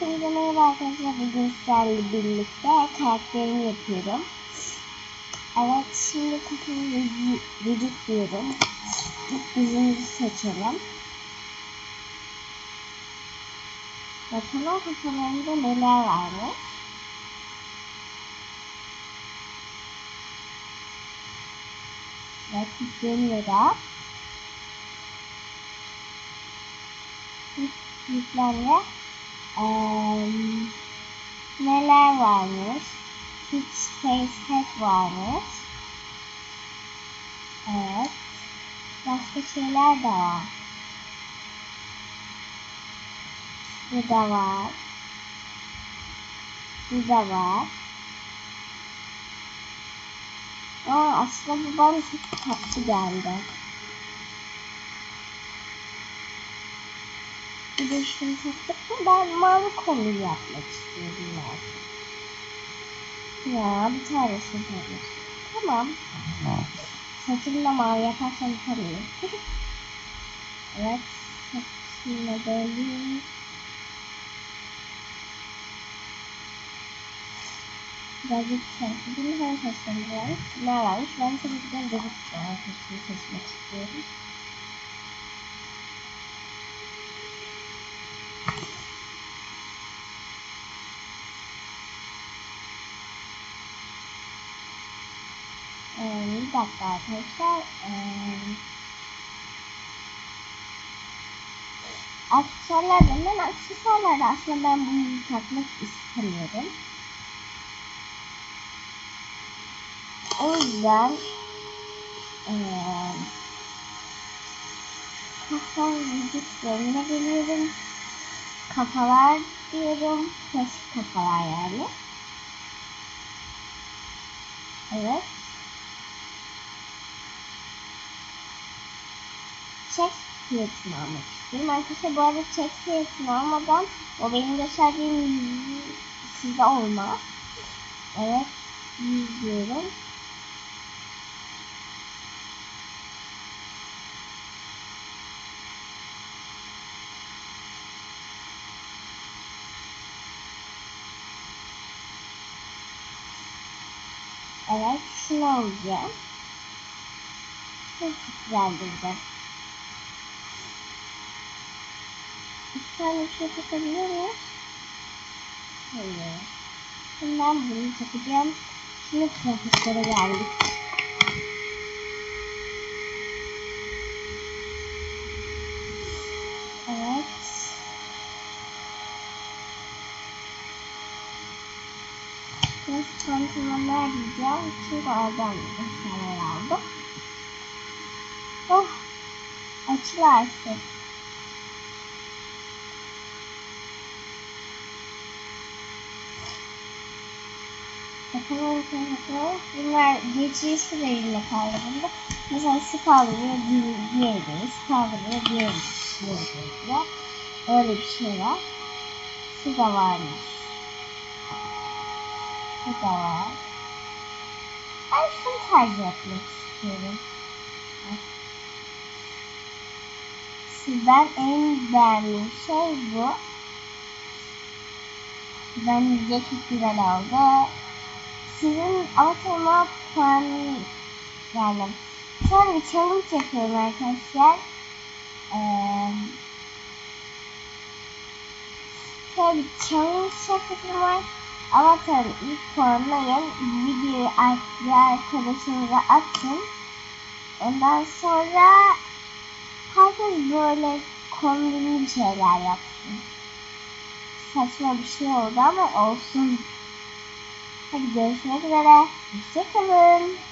Hepinize arkadaşlar. Bugün sizlerle birlikte karakterimi yapıyorum. Evet şimdi vücu- vücut diyorum. İlk yüzümüzü seçelim. Bakalım kafalarında neler varmış. Evet yükleniyor. Yüklenme. Eee, neler varmış? Hiç facetag varmış. Evet. Başka şeyler de var. Bu da var. Bu da var. Aa, aslında bu bana çok tatlı geldi. Bir de şunu taktık mı ben mavi kombin yapmak istiyorum lazım. Ya bir tanesini takmış. Tamam. Saçımı da mavi yaparsam tabii. evet. Saçımı böyle. Birazcık şarkı mi? Her saçlarım var. Ne varmış? Ben tabii ki de David saçını seçmek istiyorum. Ee, bir dakika arkadaşlar. Ee, aksesuarlar denilen aksesuarlarda aslında ben bunu takmak istemiyorum. O yüzden ee, kafa vücutlarına geliyorum. Kafalar diyorum. Klasik kafalar yani. Evet. Çek fiyatını almak istiyorum. Arkadaşlar bu arada çek fiyatını almadan o benim gösterdiğim yüzü sizde olmaz. Evet. Yüz diyorum. Evet. Şunu alacağım. Çok güzel durdu. Bir tane bir şey takabiliyor muyuz? Hayır. Ben bunu takacağım. Şimdi kıyafetlere geldik. Evet. Biraz pantolonlar giyeceğim. Çünkü oradan eşyalar aldım. Oh. Açıl artık. Bakalım bakalım. Bunlar geçici süreliğine kaldı bunda. Mesela şu kaldırıyor, diğeri değil. Şu kaldırıyor, diğeri değil. Öyle bir şey var. Şu da varmış. Şu da var. Ben şunu tercih etmek istiyorum. Sizden en beğendiğim şey bu. Bence çok güzel oldu. Sizin avatarıma puan yani sonra bir challenge yapıyorum arkadaşlar. Ee, şöyle bir challenge yapıyorum var. Avatarın ilk puanlayın. Videoyu bir arkadaşınıza atın. Ondan sonra herkes böyle kombinli şeyler yapsın. Saçma bir şey oldu ama olsun. Hadi görüşmek üzere. Hoşçakalın.